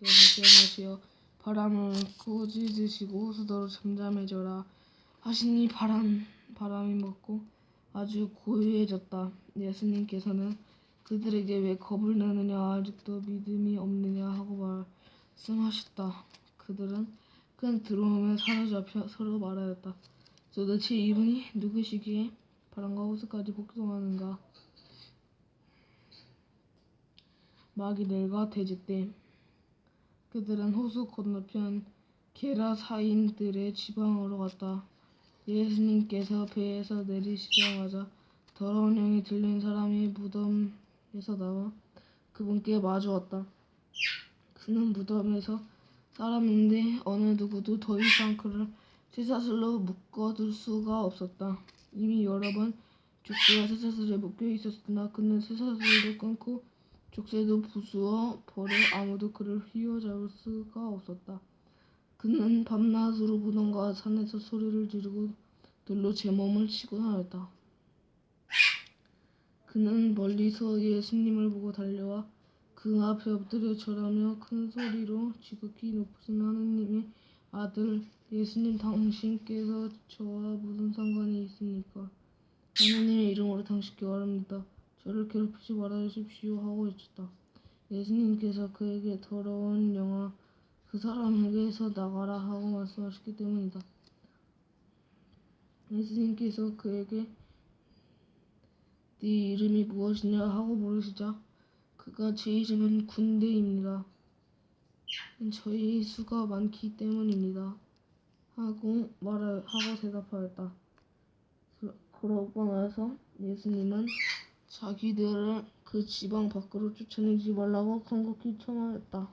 예수님께서 깨어나시어 바람을 꾸짖으시고 수도로 잠잠해져라 하시니 바람 바람이 멎고 아주 고요해졌다. 예수님께서는 그들에게 왜 겁을 내느냐 아직도 믿음이 없느냐 하고 말씀하셨다. 그들은 큰 두려움에 사로잡혀 서로 말하였다. 도대체 이분이 누구시기에 바람과 호수까지 복종하는가? 마귀들과 돼지떼 그들은 호수 건너편 게라사인들의 지방으로 갔다. 예수님께서 배에서 내리시자마자 더러운 영이 들린 사람이 무덤에서 나와 그분께 마주왔다. 그는 무덤에서 사람인데 어느 누구도 더 이상 그를 쇠사슬로 묶어둘 수가 없었다. 이미 여러 번 족쇄와 쇠사슬에 묶여 있었으나 그는 쇠사슬도 끊고 족쇄도 부수어 버려 아무도 그를 휘어잡을 수가 없었다. 그는 밤낮으로 무덤과 산에서 소리를 지르고 돌로 제 몸을 치곤 하였다. 그는 멀리서 예수님을 보고 달려와 그 앞에 엎드려 절하며 큰 소리로 지극히 높으신 하느님의 아들 예수님 당신께서 저와 무슨 상관이 있습니까? 하느님의 이름으로 당신께 말합니다. 저를 괴롭히지 말아주십시오 하고 외쳤다. 예수님께서 그에게 더러운 영아 그 사람에게서 나가라 하고 말씀하셨기 때문이다. 예수님께서 그에게 네 이름이 무엇이냐 하고 물으시자 그가 제 이름은 군대입니다. 저희 수가 많기 때문입니다. 하고 말하 하고 대답하였다. 그- 그러고 나서 예수님은 자기들을 그 지방 밖으로 쫓아내지 말라고 간곡히 청하였다.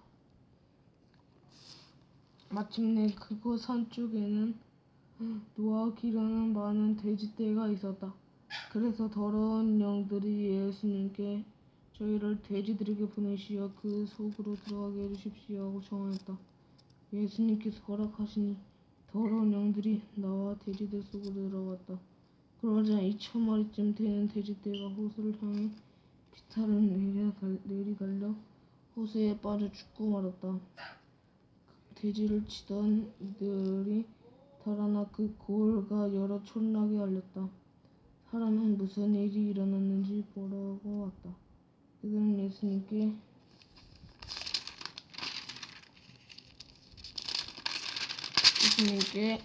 마침내 그곳 산 쪽에는 노아기라는 많은 돼지떼가 있었다. 그래서 더러운 영들이 예수님께 저희를 돼지들에게 보내시어 그 속으로 들어가게 해주십시오 하고 청하였다. 예수님께서 허락하시니 더러운 영들이 나와 돼지들 속으로 들어갔다. 그러자 이천 마리쯤 되는 돼지떼가 호수를 향해 기타를 내려달, 내리달려 호수에 빠져 죽고 말았다. 돼지를 치던 이들이 달아나 그 고을과 여러 촌락에 알렸다. 사람은 무슨 일이 일어났는지 보러고 왔다. 그들은 예수님께 예수님께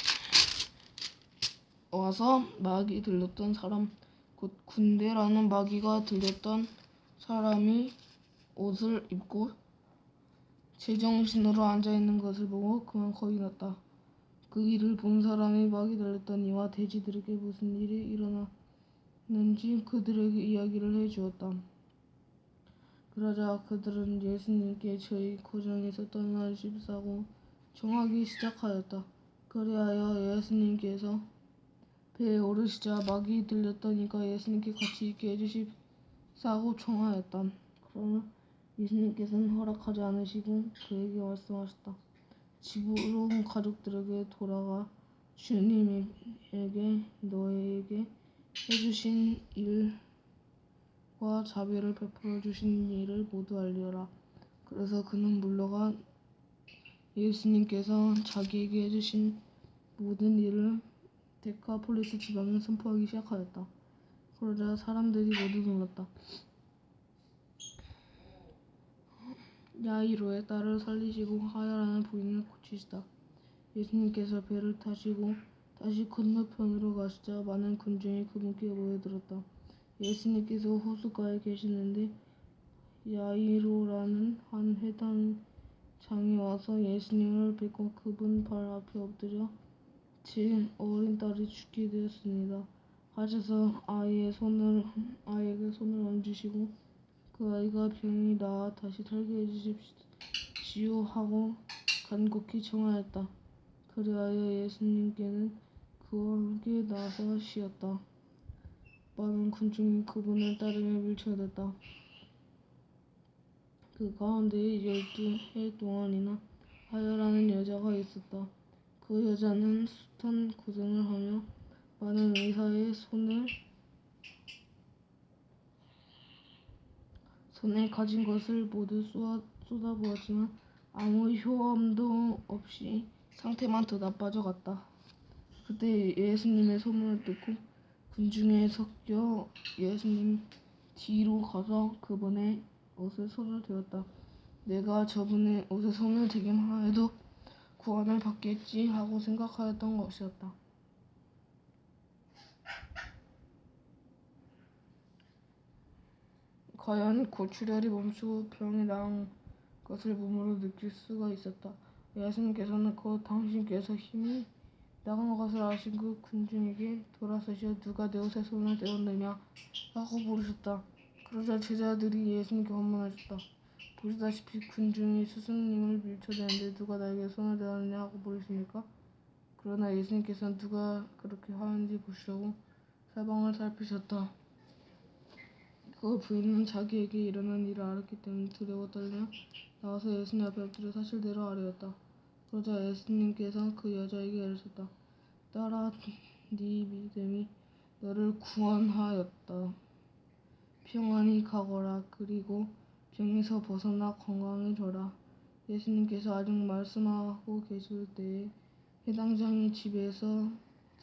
와서 마귀 들렸던 사람 곧 군대라는 마귀가 들렸던 사람이 옷을 입고 제정신으로 앉아 있는 것을 보고 그만 겁이 났다. 그 일을 본 사람이 마귀 들렸던 이와 돼지들에게 무슨 일이 일어났는지 그들에게 이야기를 해 주었다. 그러자 그들은 예수님께 저희 고장에서 떠나 십사고 청하기 시작하였다. 그리하여 예수님께서 배에 오르시자 들렸던 이가 예수님께 같이 있게 해주십사고 청하였다. 그러나 예수님께서는 허락하지 않으시고 그에게 말씀하셨다. 집으로 온 가족들에게 돌아가 주님에게 너에게 해주신 일과 자비를 베풀어 주신 일을 모두 알리라. 그래서 그는 물러가 예수님께서 자기에게 해주신 모든 일을 데카폴리스 지방에 선포하기 시작하였다. 그러자 사람들이 모두 놀랐다. 야이로의 딸을 살리시고 하야라는 부인을 고치시다. 예수님께서 배를 타시고 다시 건너편으로 가시자 많은 군중이 그분께 모여들었다. 예수님께서 호숫가에 계시는데 야이로라는 한 회당장이 와서 예수님을 뵙고 그분 발 앞에 엎드려 제 어린 딸이 죽게 되었습니다. 하셔서 아이의 손을 아이에게 손을 얹으시고 그 아이가 병이 나아 다시 살게 해주십시오 하고 간곡히 청하였다. 그리하여 예수님께는 그에게 나서 쉬었다. 많은 군중이 그분을 따르며 밀쳐댔다. 그 가운데에 열두 해 동안이나 하여라는 여자가 있었다. 그 여자는 숱한 고생을 하며 많은 의사의 손을 손에 가진 것을 모두 쏟아, 쏟아부었지만 아무 효험도 없이 상태만 더 나빠져 갔다. 그때 예수님의 소문을 듣고 군중에 섞여 예수님 뒤로 가서 그분의 옷에 손을 대었다. 내가 저분의 옷에 손을 대기만 해도 구원을 받겠지 하고 생각하였던 것이었다. 과연 고출혈이 멈추고 병이 나은 것을 몸으로 느낄 수가 있었다. 예수님께서는 곧 당신께서 힘이 나간 것을 아신 그 군중에게 돌아서시어 누가 내 옷에 손을 대었느냐 하고 물으셨다. 그러자 제자들이 예수님께 반문하셨다. 보시다시피 군중이 스승님을 밀쳐대는데 누가 나에게 손을 대었느냐 하고 물으십니까? 그러나 예수님께서는 누가 그렇게 하는지 보시려고 사방을 살피셨다. 그 부인은 자기에게 일어난 일을 알았기 때문에 두려워 떨며 나와서 예수님 앞에 엎드려 사실대로 아뢰었다. 그러자 예수님께서 그 여자에게 이르셨다. 딸아, 네 믿음이 너를 구원하였다. 평안히 가거라. 그리고 병에서 벗어나 건강해져라. 예수님께서 아직 말씀하고 계실 때에 해당장의 집에서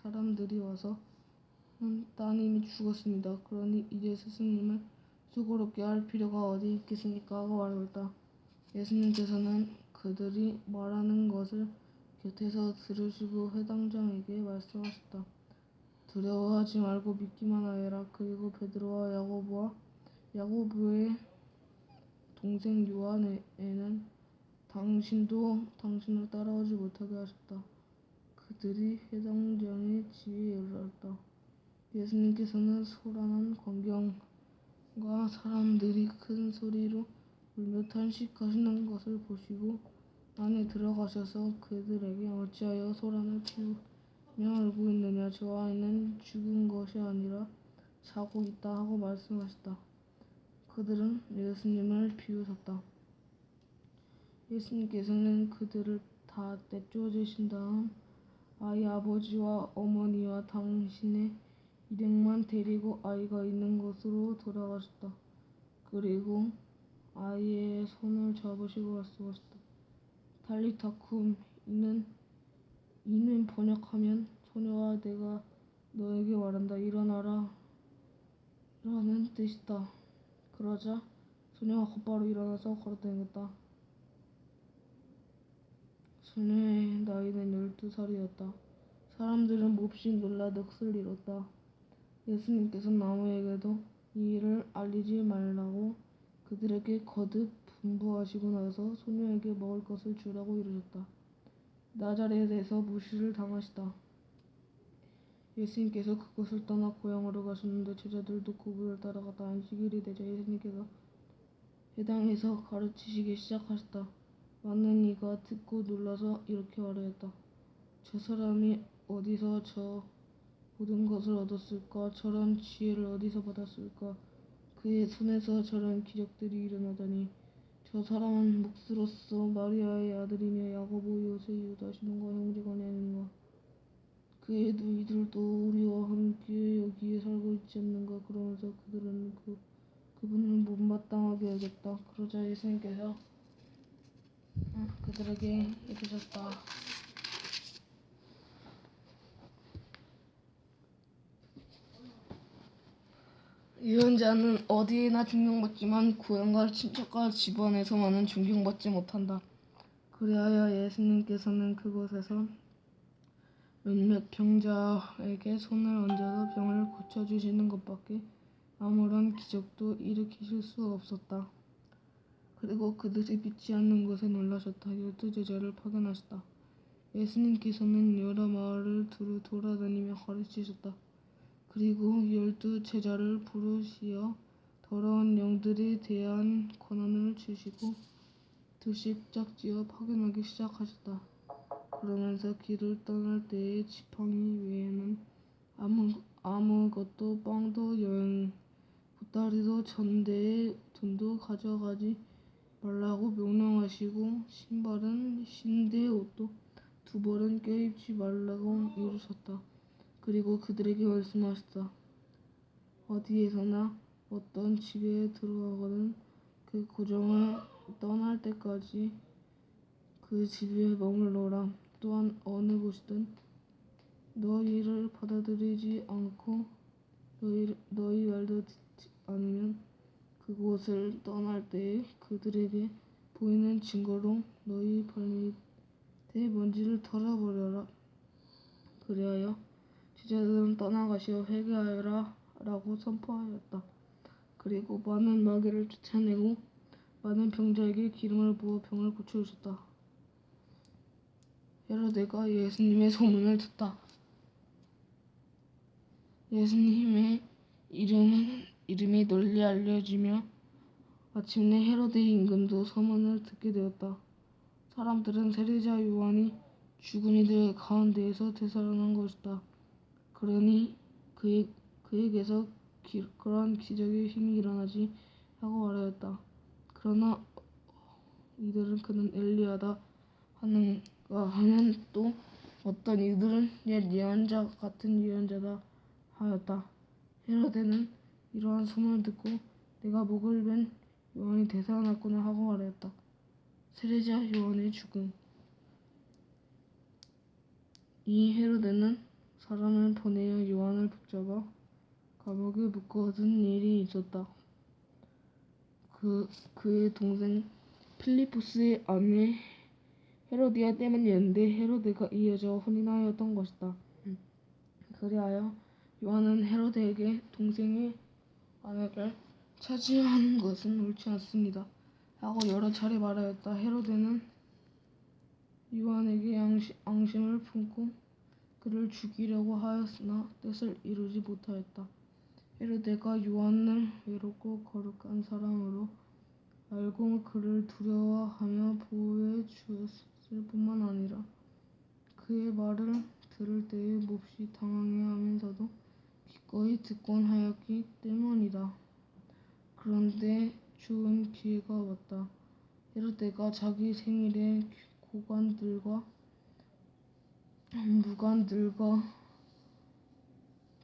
사람들이 와서 음, 따님이 죽었습니다. 그러니 이제 스승님을 수고롭게 할 필요가 어디 있겠습니까? 하고 말했다. 예수님께서는 그들이 말하는 것을 곁에서 들으시고 회당장에게 말씀하셨다. 두려워하지 말고 믿기만 하여라. 그리고 베드로와 야고보와 야고보의 동생 요한에는 당신도 당신을 따라오지 못하게 하셨다. 그들이 회당장의 집에 이르렀다. 예수님께서는 소란한 광경과 사람들이 큰 소리로 울며 탄식하시는 것을 보시고 안에 들어가셔서 그들에게 어찌하여 소란을 피우며 울고 있느냐 저 아이는 죽은 것이 아니라 자고 있다 하고 말씀하셨다. 그들은 예수님을 비웃었다. 예수님께서는 그들을 다 내쫓으신 다음 아이 아버지와 어머니와 당신의 일행만 데리고 아이가 있는 곳으로 돌아가셨다. 그리고 아이의 손을 잡으시고 말씀하셨다. 달리타쿰 이는 이는 번역하면 소녀아 내가 너에게 말한다 일어나라 라는 뜻이다. 그러자 소녀가 곧바로 일어나서 걸어다녔다. 소녀의 나이는 열두 살이었다. 사람들은 몹시 놀라 넋을 잃었다. 예수님께서 나무에게도 이 일을 알리지 말라고 그들에게 거듭 분부하시고 나서 소녀에게 먹을 것을 주라고 이르셨다. 나자렛에서 무시를 당하시다. 예수님께서 그곳을 떠나 고향으로 가셨는데 제자들도 그분을 따라가다 안식일이 되자 예수님께서 회당에서 가르치시기 시작하셨다. 많은 이가 듣고 놀라서 이렇게 말하였다. 저 사람이 어디서 저 모든 것을 얻었을까? 저런 지혜를 어디서 받았을까? 그의 손에서 저런 기적들이 일어나다니 저 사람은 묵스로서 마리아의 아들이며 야고보 요새 유다 시몬과 아닌가? 그의 누이들도 우리와 함께 여기에 살고 있지 않는가? 그러면서 그들은 그 그분을 못마땅하게 여겼다. 그러자 예수님께서 음, 그들에게 이르셨다. 유언자는 어디에나 존경받지만 고향과 친척과 집안에서만은 존경받지 못한다. 그리하여 예수님께서는 그곳에서 몇몇 병자에게 손을 얹어서 병을 고쳐주시는 것밖에 아무런 기적도 일으키실 수 없었다. 그리고 그들이 믿지 않는 것에 놀라셨다. 열두 제자를 파견하셨다. 예수님께서는 여러 마을을 두루 돌아다니며 가르치셨다. 그리고 열두 제자를 부르시어 더러운 영들에 대한 권한을 주시고 둘씩 짝지어 파견하기 시작하셨다. 그러면서 길을 떠날 때의 지팡이 외에는 아무 아무것도 빵도 여행 보따리도 전대에 돈도 가져가지 말라고 명령하시고 신발은 신대 옷도 두 벌은 껴입지 말라고 이루셨다. 그리고 그들에게 말씀하셨다. 어디에서나 어떤 집에 들어가거든 그 고정을 떠날 때까지 그 집에 머물러라. 또한 어느 곳이든 너희를 받아들이지 않고 너희, 너희 말도 듣지 않으면 그곳을 떠날 때에 그들에게 보이는 증거로 너희 발밑에 먼지를 털어버려라. 그리하여 제자들은 떠나가시어 회개하여라 라고 선포하였다. 그리고 많은 마귀를 쫓아내고 많은 병자에게 기름을 부어 병을 고쳐주셨다. 헤로데가 예수님의 소문을 듣다. 예수님의 이름은 이름이 널리 알려지며 마침내 헤로데 임금도 소문을 듣게 되었다. 사람들은 세례자 요한이 죽은 이들 가운데에서 되살아난 것이다. 그러니 그에, 그에게서 기, 그러한 기적의 힘이 일어나지 하고 말하였다. 그러나 이들은 그는 엘리야다 하는가 하면 또 어떤 이들은 옛 예언자 같은 예언자다 하였다. 헤로데는 이러한 소문을 듣고 내가 목을 벤 요한이 되살아났구나 하고 말하였다. 세례자 요한의 죽음 이 헤로데는 사람을 보내어 요한을 붙잡아 감옥에 묶어 둔 일이 있었다. 그 그의 동생 필리포스의 아내 헤로디아 때문이었는데 헤로데가 이 여자와 혼인하였던 것이다. 그리하여 요한은 헤로데에게 동생의 아내를 차지하는 것은 옳지 않습니다. 하고 여러 차례 말하였다. 헤로데는 요한에게 양심, 앙심을 품고 그를 죽이려고 하였으나 뜻을 이루지 못하였다. 헤로데가 요한을 외롭고 거룩한 사람으로 알고 그를 두려워하며 보호해 주었을 뿐만 아니라 그의 말을 들을 때에 몹시 당황해하면서도 기꺼이 듣곤 하였기 때문이다. 그런데 좋은 기회가 왔다. 헤로데가 자기 생일에 고관들과 무관들과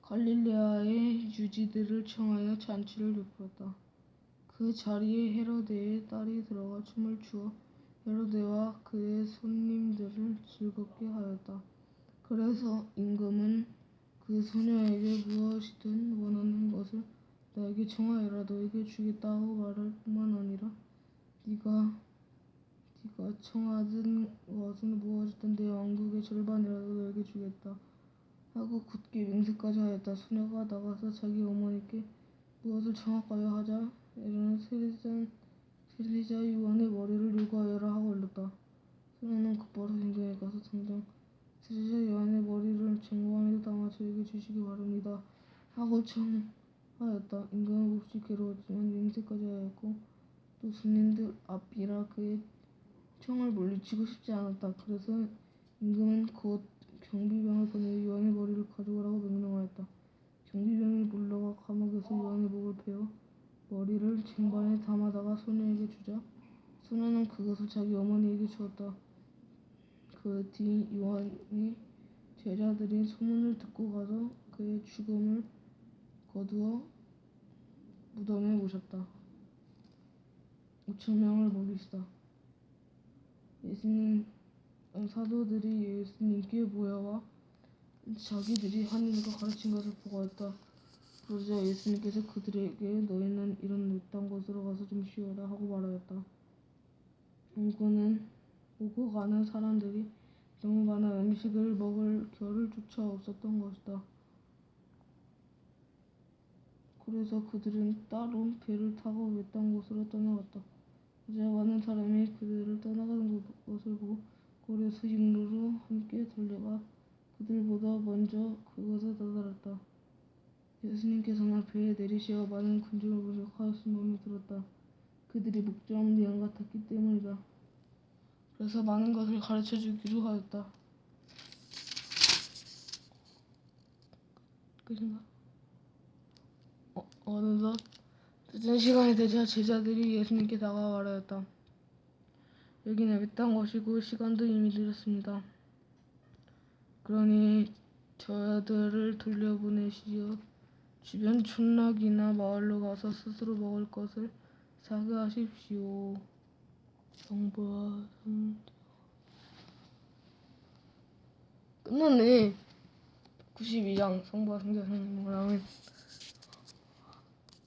갈릴레아의 유지들을 청하여 잔치를 베풀었다. 그 자리에 헤로데의 딸이 들어가 춤을 추어 헤로데와 그의 손님들을 즐겁게 하였다. 그래서 임금은 그 소녀에게 무엇이든 원하는 것을 나에게 청하여라 너에게 주겠다고 말할 뿐만 아니라 네가 네가 청하던 것은 무엇이든 내 왕국의 절반이라도 너에게 주겠다 하고 굳게 맹세까지 하였다. 소녀가 나가서 자기 어머니께 무엇을 청하까요 하자 에르는 세리자 세리자 요한의 머리를 요구하여라 하고 일렀다. 소녀는 곧바로 임금에 가서 당장 세리자 요한의 머리를 쟁반에 담아 저에게 주시기 바랍니다 하고 청하였다. 임금은 몹시 괴로웠지만 맹세까지 하였고 또 손님들 앞이라 그의 청을 물리치고 싶지 않았다. 그래서 임금은 곧 경비병을 보내어 요한의 머리를 가져오라고 명령하였다. 경비병이 물러가 감옥에서 요한의 목을 베어 머리를 쟁반에 담아다가 소녀에게 주자 소녀는 그것을 자기 어머니에게 주었다. 그뒤 요한이 제자들이 소문을 듣고 가서 그의 죽음을 거두어 무덤에 모셨다. 5천 명을 먹이시다. 예수님 사도들이 예수님께 모여와 자기들이 한 일과 가르친 것을 보고했다. 그러자 예수님께서 그들에게 너희는 이런 외딴 곳으로 가서 좀 쉬어라 하고 말하였다. 인구는 오고 가는 사람들이 너무 많아 음식을 먹을 겨를 조차 없었던 것이다. 그래서 그들은 따로 배를 타고 외딴 곳으로 떠나갔다. 이제 많은 사람이 그들을 떠나가는 것을 보고 고레스 육로로 함께 달려가 그들보다 먼저 그곳에 다다랐다. 예수님께서는 배에 내리시어 많은 군중을 가슴 마음에 들었다. 그들이 목자 없는 양 같았기 때문이다. 그래서 많은 것을 가르쳐 주기로 하였다. 끝인가? 어, 어느덧 늦은 시간이 되자 제자들이 예수님께 다가와 말하였다. 여기는 외딴 곳이고 시간도 이미 늦었습니다. 그러니 저들을 돌려보내시어 주변 촌락이나 마을로 가서 스스로 먹을 것을 사게 하십시오. 정보와 끝났네. 92장 성부와 성자 성령님을 하고 있어.